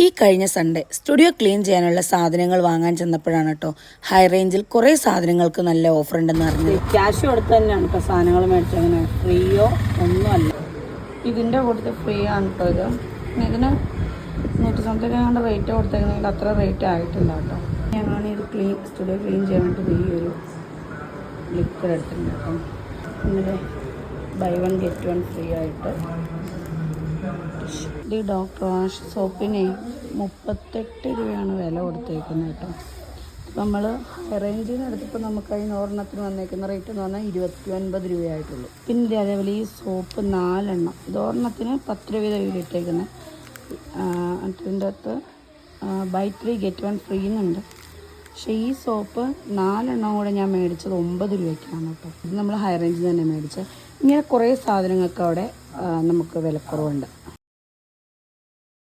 ഈ കഴിഞ്ഞ Sunday studio clean ചെയ്യാനുള്ള സാധനങ്ങൾ വാങ്ങാൻ ചെന്നപ്പോഴാണ് കേട്ടോ ഹൈ റേഞ്ചിൽ കുറേ സാധനങ്ങൾക്ക് നല്ല ഓഫർ ഉണ്ടെന്ന് അറിഞ്ഞത്. ക്യാഷ് കൊടുത്ത് തന്നെയാണ് ഇപ്പോൾ സാധനങ്ങൾ മേടിച്ചങ്ങനെ ഫ്രീയോ ഒന്നുമല്ല ഇതിന്റെ കൂട്ടത്തിൽ ഫ്രീ ആണ് കേട്ടോ ഇത്. ഇതിന് നൂറ്റി സംതിങ് റേറ്റ് കൊടുത്തേക്കുന്നെങ്കിൽ അത്ര റേറ്റ് ആയിട്ടില്ല കേട്ടോ ഞങ്ങളാണ് ഇത് ക്ലീൻ സ്റ്റുഡിയോ ക്ലീൻ ചെയ്യാൻ വേണ്ടി ഈ ഒരു ലിക്വിഡ് എടുത്തിട്ടുണ്ട് കേട്ടോ buy one get one free ആയിട്ട് ഈ ഡോക്ടർ വാഷ് സോപ്പിന് മുപ്പത്തെട്ട് രൂപയാണ് വില കൊടുത്തേക്കുന്നത് കേട്ടോ. നമ്മൾ റേഞ്ചിൽ നിന്ന് നമുക്ക് അതിന് ഒരെണ്ണത്തിന് വന്നേക്കുന്ന റേറ്റ് എന്ന് പറഞ്ഞാൽ ഇരുപത്തി ഒൻപത് രൂപയായിട്ടുള്ളൂ. പിന്നെ അതേപോലെ ഈ സോപ്പ് നാലെണ്ണം. ഇത് ഒരെണ്ണത്തിന് പത്ത് രൂപ വീട് ഇട്ടേക്കുന്നത് അതിന്റെ അകത്ത് buy three get one free എന്നുണ്ട് പക്ഷേ ഈ സോപ്പ് നാലെണ്ണം കൂടെ ഞാൻ മേടിച്ചത് ഒമ്പത് രൂപയ്ക്കാണ് കേട്ടോ. ഇത് നമ്മൾ ഹൈ റേഞ്ചിൽ തന്നെ മേടിച്ചത് ഇങ്ങനെ കുറേ സാധനങ്ങൾക്ക് അവിടെ നമുക്ക് വിലക്കുറവുണ്ട്.